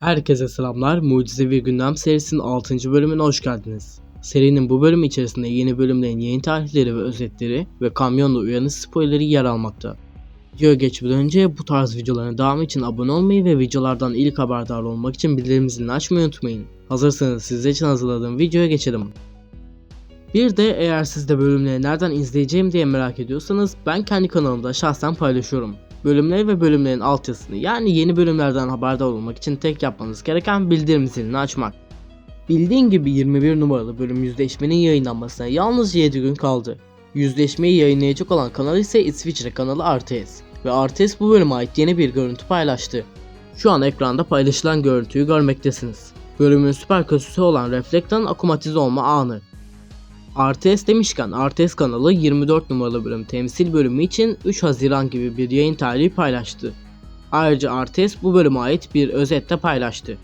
Herkese selamlar. Mucizevi Gündem serisinin 6. bölümüne hoş geldiniz. Serinin bu bölümü içerisinde yeni bölümlerin yeni tarihleri ve özetleri ve kamyonla uyanış spoilerleri yer almakta. Videoya geçmeden önce bu tarz videoların devamı için abone olmayı ve videolardan ilk haberdar olmak için bildirim zilini açmayı unutmayın. Hazırsanız sizler için hazırladığım videoya geçelim. Bir de eğer siz de bölümleri nereden izleyeceğim diye merak ediyorsanız ben kendi kanalımda şahsen paylaşıyorum. Bölümleri ve bölümlerin altyazısını yani yeni bölümlerden haberdar olmak için tek yapmanız gereken bildirim zilini açmak. Bildiğin gibi 21 numaralı bölüm yüzleşmenin yayınlanmasına yalnızca 7 gün kaldı. Yüzleşmeyi yayınlayacak olan kanal ise İsviçre kanalı RTS ve RTS bu bölüme ait yeni bir görüntü paylaştı. Şu an ekranda paylaşılan görüntüyü görmektesiniz. Bölümün süper kötüsü olan Reflect'ten akumatize olma anı. RTS demişken RTS kanalı 24 numaralı bölüm temsil bölümü için 3 Haziran gibi bir yayın tarihi paylaştı. Ayrıca RTS bu bölüme ait bir özet de paylaştı.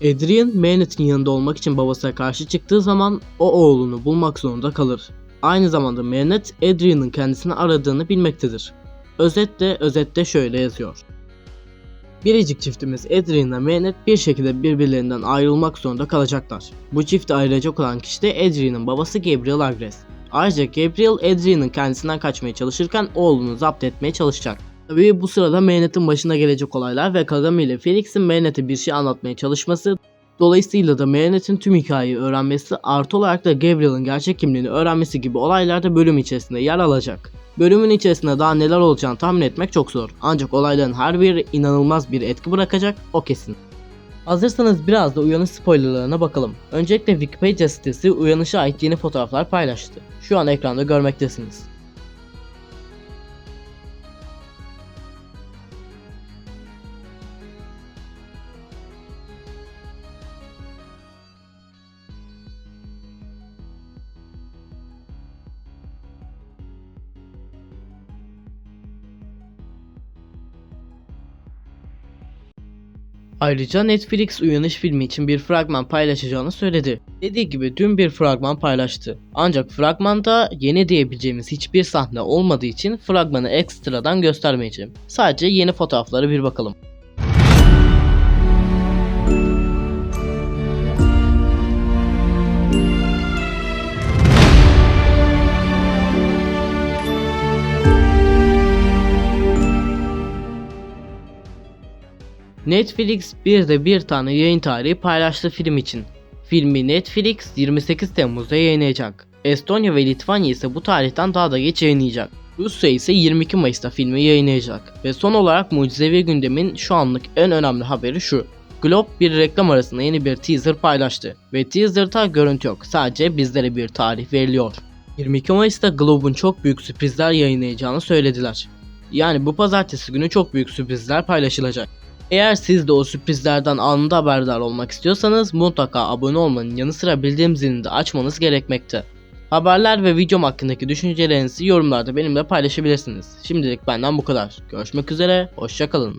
Adrian, Manet'in yanında olmak için babasına karşı çıktığı zaman o oğlunu bulmak zorunda kalır. Aynı zamanda Manet, Adrian'ın kendisini aradığını bilmektedir. Özette özette şöyle yazıyor. Biricik çiftimiz Adrian ile Manet bir şekilde birbirlerinden ayrılmak zorunda kalacaklar. Bu çifte ayrılacak olan kişi de Adrian'ın babası Gabriel Agres. Ayrıca Gabriel Adrian'ın kendisinden kaçmaya çalışırken oğlunu zapt etmeye çalışacak. Tabii bu sırada Manet'in başına gelecek olaylar ve Kagami ile Felix'in Manet'e bir şey anlatmaya çalışması Dolayısıyla da Manet'in tüm hikayeyi öğrenmesi artı olarak da Gabriel'ın gerçek kimliğini öğrenmesi gibi olaylar da bölüm içerisinde yer alacak. Bölümün içerisinde daha neler olacağını tahmin etmek çok zor. Ancak olayların her biri inanılmaz bir etki bırakacak o kesin. Hazırsanız biraz da uyanış spoilerlarına bakalım. Öncelikle Wikipedia sitesi uyanışa ait yeni fotoğraflar paylaştı. Şu an ekranda görmektesiniz. Ayrıca Netflix Uyanış filmi için bir fragman paylaşacağını söyledi. Dediği gibi dün bir fragman paylaştı. Ancak fragmanda yeni diyebileceğimiz hiçbir sahne olmadığı için fragmanı ekstradan göstermeyeceğim. Sadece yeni fotoğraflara bir bakalım. Netflix bir de bir tane yayın tarihi paylaştı film için. Filmi Netflix 28 Temmuz'da yayınlayacak. Estonya ve Litvanya ise bu tarihten daha da geç yayınlayacak. Rusya ise 22 Mayıs'ta filmi yayınlayacak. Ve son olarak mucizevi gündemin şu anlık en önemli haberi şu. Globe bir reklam arasında yeni bir teaser paylaştı. Ve teaser'da görüntü yok. Sadece bizlere bir tarih veriliyor. 22 Mayıs'ta Globe'un çok büyük sürprizler yayınlayacağını söylediler. Yani bu pazartesi günü çok büyük sürprizler paylaşılacak. Eğer siz de o sürprizlerden anında haberdar olmak istiyorsanız mutlaka abone olmanın yanı sıra bildirim zilini de açmanız gerekmekte. Haberler ve videom hakkındaki düşüncelerinizi yorumlarda benimle paylaşabilirsiniz. Şimdilik benden bu kadar. Görüşmek üzere, hoşçakalın.